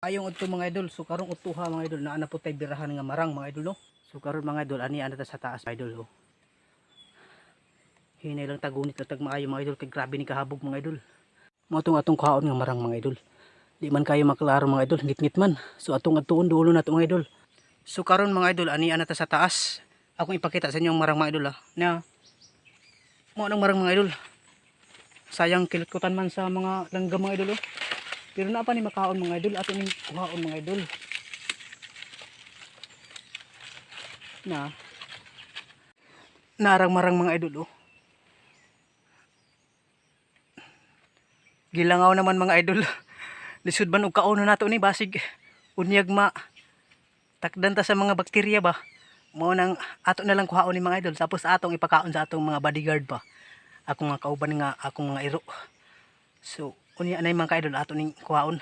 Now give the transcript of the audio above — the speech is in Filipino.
Ayong udto mga idol, so karong utuha mga idol na ana po tay birahan nga marang mga idol no. So karon mga idol ani ana ta sa taas mga idol oh. Hinay lang tagunit lang tag maayo mga idol kay grabe ni kahabog mga idol. Mo atong atong kaon nga marang mga idol. Di man kayo maklaro mga idol, ngit-ngit man. So atong atuon dulo na to mga idol. So karon mga idol ani ana ta sa taas. Akong ipakita sa inyo ang marang mga idol ah. Na mo nang marang mga idol. Sayang kilikutan man sa mga langgam mga idol oh. Pero na pa ni makaon mga idol ato ning kuhaon mga idol. Na narang marang mga idol oh. Gilangaw naman mga idol. Lisod man og kaon nato ni basig unyag ma takdan ta sa mga bakterya ba. Mao nang ato na lang kuhaon ni mga idol tapos atong ipakaon sa atong mga bodyguard ba. Ako nga kauban nga akong mga iro. So unya anay mga idol ato ning kuhaon.